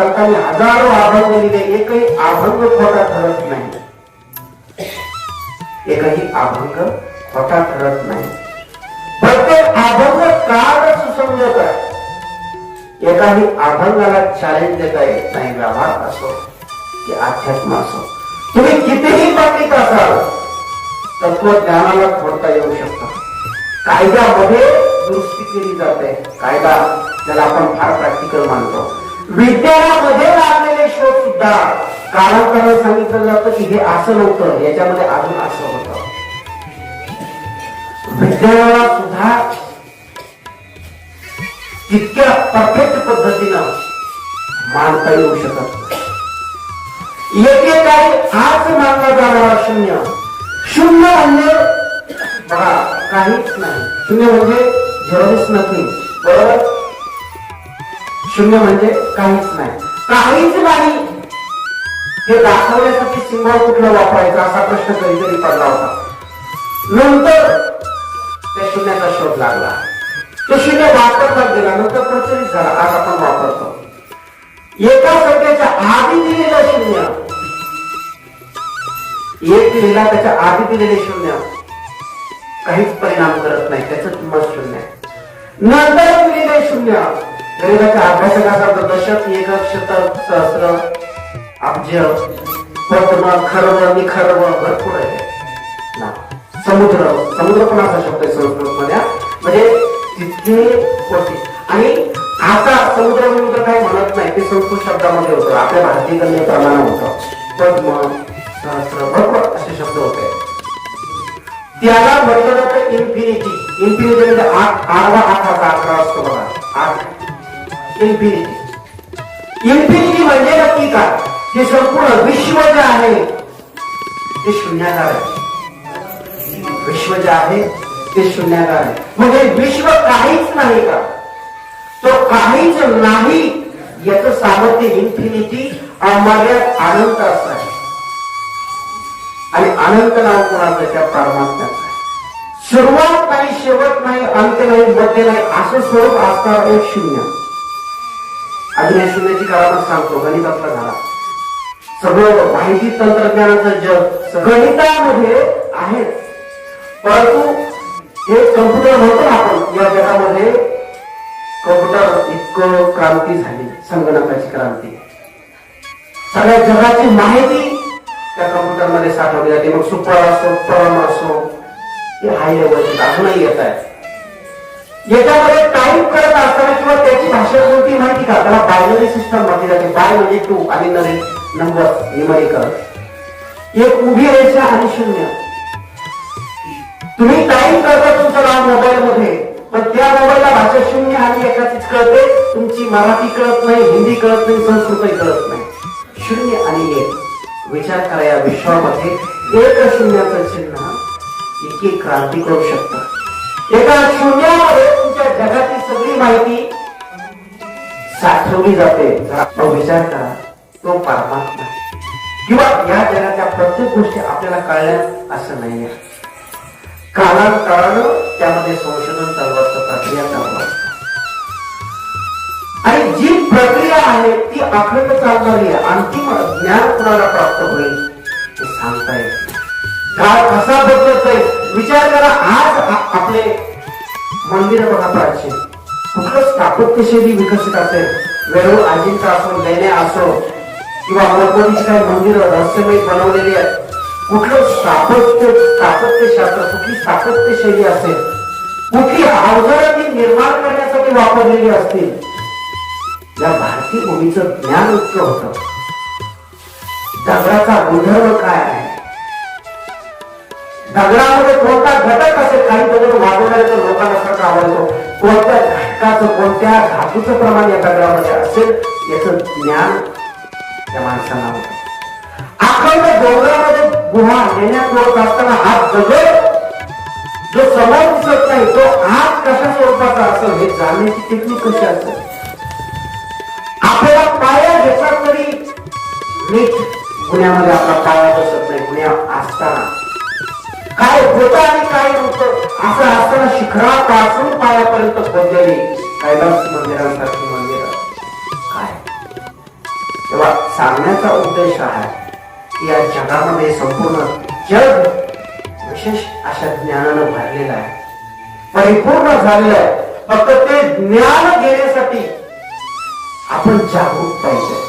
संतांनी हजारो अभंग लिहिले. एकही अभंग खोटा ठरत नाही. एकही अभंग खोटा ठरत नाही. प्रत्येक अभंग काळ सुसंगत आहे. एकाही अभंगाला चॅलेंज देता येत नाही. व्यवहार असो की अध्यात्म असो. तुम्ही कितीही पंडित असाल तत्वज्ञानाला खोडता येऊ शकता. कायद्यामध्ये दुरुस्ती केली जाते. कायदा ज्याला आपण फार प्रॅक्टिकल मानतो. विज्ञानामध्ये लागलेले शोध सुद्धा. कालांतराने सांगितलं जातं की हे असं नव्हतं. याच्यामध्ये अजून असं होत. विज्ञानाला सुद्धा तितक्या परफेक्ट पद्धतीनं मानता येऊ शकत नाही. एकेकाळी आज मानला जाणारा शून्य. शून्य म्हणजे बघा काहीच नाही. शून्य म्हणजे झरोच नथिंग. बरोबर? शून्य म्हणजे काहीच नाही. काहीच नाही. हे दाखवण्यासाठी सिंबॉल कुठला वापरायचा असा प्रश्न कधीतरी पडला होता. नंतर त्या शून्याचा शोध लागला. तो शून्य वापरतात गेला नंतर प्रचलित झाला. आज आपण वापरतो. एका संख्येच्या आधी दिलेलं शून्य. एक लिहिला त्याच्या आधी दिलेले शून्य. काहीच परिणाम करत नाही. त्याच किंमत शून्य नंतर दिलेले शून्य. गणिताच्या अभ्यासकाचा दशक एकक शतक सहस्र अब्ज प्रथम खरव निखरव भरपूर आहे. ना समुद्र समुद्र पण असा शब्द आहे संस्कृत मध्ये म्हणजे तितके होते आणि आता समुद्र समुद्र काही म्हणत नाही ते संस्कृत शब्दामध्ये होतं. आपल्या भारतीय कन्या प्रमाण होतं. पद्म सहस्र भरपूर असे शब्द होते. त्याला म्हटलं जातं इन्फिनिटी इन्फिनिटी म्हणजे आठ आठवा आठाचा अकरा असतो बघा. आठ. इन्फिनिटी इन्फिनिटी म्हणजे नक्की काय? जे संपूर्ण विश्व जे आहे ते शून्याकार आहे. विश्व जे आहे ते शून्याकार आहे. म्हणजे विश्व काहीच नाही का? तो काहीच नाही याचं सामर्थ्य इन्फिनिटी अमर्याद अनंत असं आहे. आणि अनंत नाव कोणाचं त्या परमात्म्याचं आहे. सुरुवात नाही शेवट नाही अंत नाही मध्य नाही असं स्वरूप असणार एक शून्य. अजून या शून्याची करामत सांगतो गणितातला झाला सगळं माहिती तंत्रज्ञानाचं जग गणितामध्ये आहे. परंतु हे कम्प्युटर म्हणतो ना आपण या जगामध्ये. कम्प्युटर इतकं क्रांती झाली संगणकाची क्रांती. सगळ्या जगाची माहिती त्या कम्प्युटरमध्ये साठवली जाते. मग सुपर असो परम असो हे हाय लेवलचे अजूनही येत आहे. याच्यामध्ये टाईप करत असताना किंवा त्याची भाषा कोणती माहिती का? त्याला बायनरी सिस्टम म्हटली जाते बाय म्हणजे टू आणि नरे नंबर न्युमरिकल एक उभी रेषा आणि शून्य. तुम्ही टाईप करता तुमचं नाव मोबाईल मध्ये पण त्या मोबाईलला भाषा शून्य आणि एकाचीच कळते. तुमची मराठी कळत नाही हिंदी कळत नाही संस्कृतही कळत नाही. शून्य आणि एक. विचार करा या विश्वामध्ये. एक शून्याचं चिन्ह इतकी क्रांती करू शकतं. एका शून्यामध्ये तुमच्या सगळी माहिती साठवली जाते. तो विचार करा तो परमात्मा किंवा या जगाच्या प्रत्येक गोष्टी आपल्याला कळल्या असं नाहीये. कालांतरानं त्यामध्ये संशोधन चालू असतं प्रक्रिया चालू असतं आणि जी प्रक्रिया आहे ती अखंड चालणारी आहे. अंतिम ज्ञान कुणाला प्राप्त होईल ते सांगता येत काळ कसा बदलत जाईल विचार करा. आज आपले मंदिर बघा प्राचीन कुठलं स्थापत्यशैली विकसित असेल? वेरूळ अजिंठा असो लेणे असो किंवा अमरकोटीची काही मंदिर रहस्यमय बनवलेली आहेत. कुठलं स्थापत्य स्थापत्यशास्त्र कुठली स्थापत्य शैली असेल? कुठली अवजारं ती निर्माण करण्यासाठी वापरलेली असतील? या भारतीय भूमीचं ज्ञान इतकं होतं. दगडाचा गुणधर्म काय आहे? दगडामध्ये कोणता घटक असेल काही दगड वाढवणारे तर लोकांना सारखं आवडतो? कोणत्या घटकाचं कोणत्या धातूचं प्रमाण या दगडामध्ये असेल याचं ज्ञान त्या माणसांना होतं अखंड डोंगरामध्ये गुहा नेण्यात लोक असताना हा दगड जो समोर दिसत नाही तो आज कशा स्वरूपाचा असेल हे जाणण्याची टेक्निक कशी असेल आपल्याला पाया घेतला तरी नीट गुन्ह्यामध्ये आपला पाया बसत नाही. पासून पायापर्यंत खोदलेली कैलास मंदिरांसारखी मंदिर. काय? तेव्हा सांगण्याचा उद्देश आहे की या जगामध्ये संपूर्ण जग विशेष अशा ज्ञानानं भरलेलं आहे. परिपूर्ण झालेलं आहे. फक्त ते ज्ञान घेण्यासाठी आपण जागरूक पाहिजे.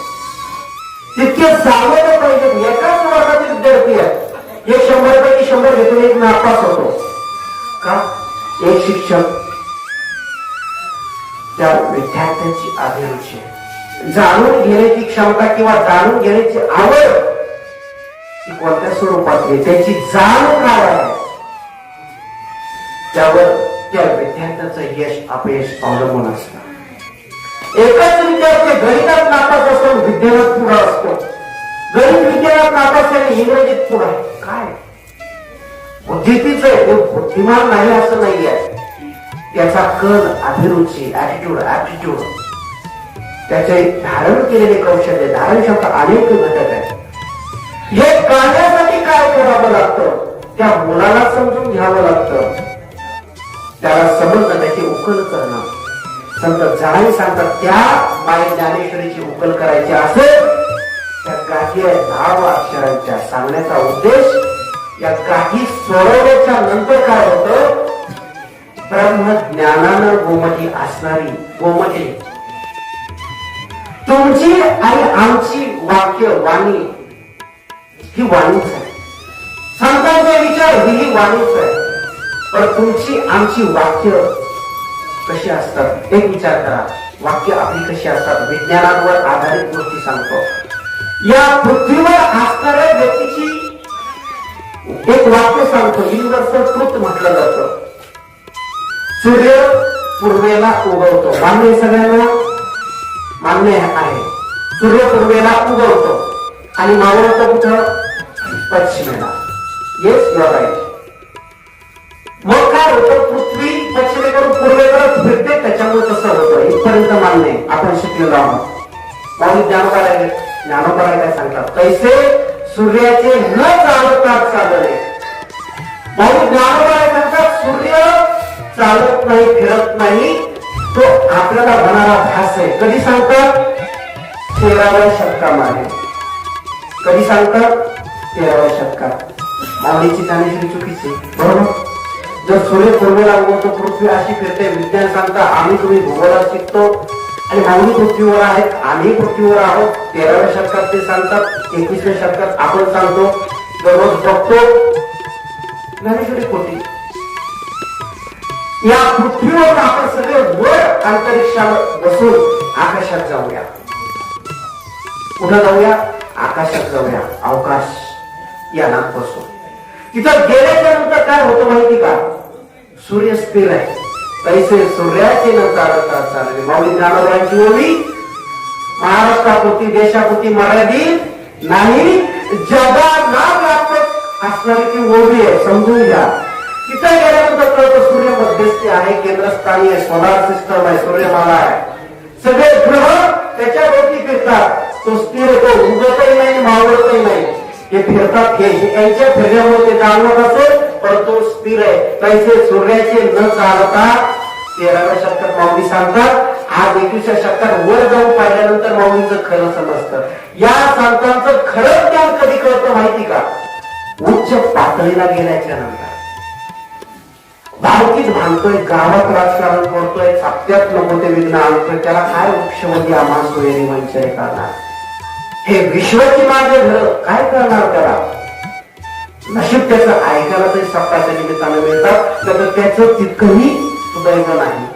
तितके सावध पाहिजे. एकाच वर्गातील विद्यार्थी आहेत हे शंभर पैकी शंभर घेतून एक नापास होतो. का? एक शिक्षक त्या विद्यार्थ्यांची अभिरुची आहे. जाणून घेण्याची क्षमता किंवा जाणून घेण्याची आवड ती कोणत्या स्वरूपात त्याची जाण काय आहे? त्यावर त्या विद्यार्थ्याचं यश अपयश अवलंबून असत. एकच विद्यार्थी गणितात नापास असतो विज्ञानात पुढा असतो. गणित विज्ञानात नापास आणि इंग्रजीत पुढा आहे. काय? बुद्धितीच आहे. ते बुद्धिमान नाही असं नाही आहे त्याचा कल अभिरुची ऍटिट्यूड ऍप्टिट्यूड त्याचे धारण केलेले कौशल्य धारण क्षमता अनेक घटक आहे हे करण्यासाठी काय करावं लागतं? त्या मुलाला समजून घ्यावं लागतं. त्याला समजणं त्याची उकल करणं. संत जणांनी सांगतात त्या माय ज्ञानेश्वरीची उकल करायची असेल त्या गाठी दहा अक्षरांच्या. सांगण्याचा उद्देश या गाठी सोडवण्याच्या नंतर काय होतं? ब्रह्म ज्ञानानं गोमटी असणारी गोमटी तुमची आणि आमची वाक्य वाणी ही वाणीच आहे. संतांचा विचार ही ही वाणीच आहे. पण तुमची आमची वाक्य कशी असतात? एक विचार करा. वाक्य आपली कशी असतात? विज्ञानावर आधारित गोष्टी सांगतो. या पृथ्वीवर असणाऱ्या व्यक्तीची एक वाक्य सांगतो. युनिव्हर्सल ट्रुथ म्हटलं जात. सूर्य पूर्वेला उगवतो. मान्य सगळ्यांना? मान्य आहे. सूर्य पूर्वेला उगवतो. आणि मावळतो कुठं? पश्चिमेला. येस युअर राईट मग काय होतं? पृथ्वी पश्चिमेकडून पूर्वेकडे फिरते. त्याच्यामुळे तसं होतं. इथपर्यंत मान्य आपण शिकलेलो आहोत. मग ज्ञानोबाला ज्ञानोबाला काय सांगतात? कैसे सूर्याचे न चालतात चालणे मग ज्ञानोबाला सांगतात सूर्य चालत नाही फिरत नाही. तो आपल्याला होणारा भास आहे. कधी सांगतात? तेराव्या शतकामध्ये. कधी सांगतात? तेराव्या शतकात. माऊलीची ज्ञानेश्वरी चुकीची. बरोबर? जर सूर्य पूर्वेला उगवतो पृथ्वी अशी फिरते विज्ञान सांगता आम्ही तुम्ही भूगोलात शिकतो आणि माऊली पृथ्वीवर आहेत. आम्ही पृथ्वीवर आहोत. तेराव्या शतकात ते सांगतात. एकवीसव्या शतकात आपण सांगतो. दररोज बघतो. ज्ञानेश्वरी कोटी या पृथ्वीवर आपण सगळे वर अंतरिक्षावर बसून आकाशात जाऊया. कुठं जाऊया? आकाशात जाऊया. अवकाश यानात बसून तिथं गेल्याच्यानंतर काय होतं माहिती का? सूर्य स्थिर आहे. तैसे सूर्याचे न चालता चालले माऊली ज्ञानोबांची ओळी महाराष्ट्रापुरती देशापुरती मर्यादित नाही? जगाला व्यापक असणारी ती ओळी आहे समजून घ्या तिथं गेल्यानंतर कळतं सूर्य मध्यस्थी आहे केंद्रस्थानी आहे सोलार सिस्टम आहे सूर्यमाला आहे सगळे ग्रह त्याच्यावरती फिरतात तो स्थिर तो उगतही नाही मावळतही नाही। हे फिरतात हे यांच्या फिरण्यामुळे ते जाणवत असेल पैसे सूर्याचे न चालता तेराव्या शतकात माऊली सांगतात. आज एकविसव्या शतकात वर जाऊन पाहिल्यानंतर माऊलीचं खरं समजतं. या संतांचं खरं ज्ञान कधी कळतं माहिती का? उच्च पातळीला गेल्याच्यानंतर. भावकीत भांडतोय गावात राजकारण करतोय साप्त्यात नको ते विघ्न आणतोय त्याला काय वृक्षमध्ये आम्हाला सोयरी मंचय करणार? हे विश्वाची माझे घर काय करणार त्याला? नशीब त्याचं ऐकायला तरी सप्ताच्या निमित्तानं मिळतात. तर त्याचं तितकंही सुदैव नाही.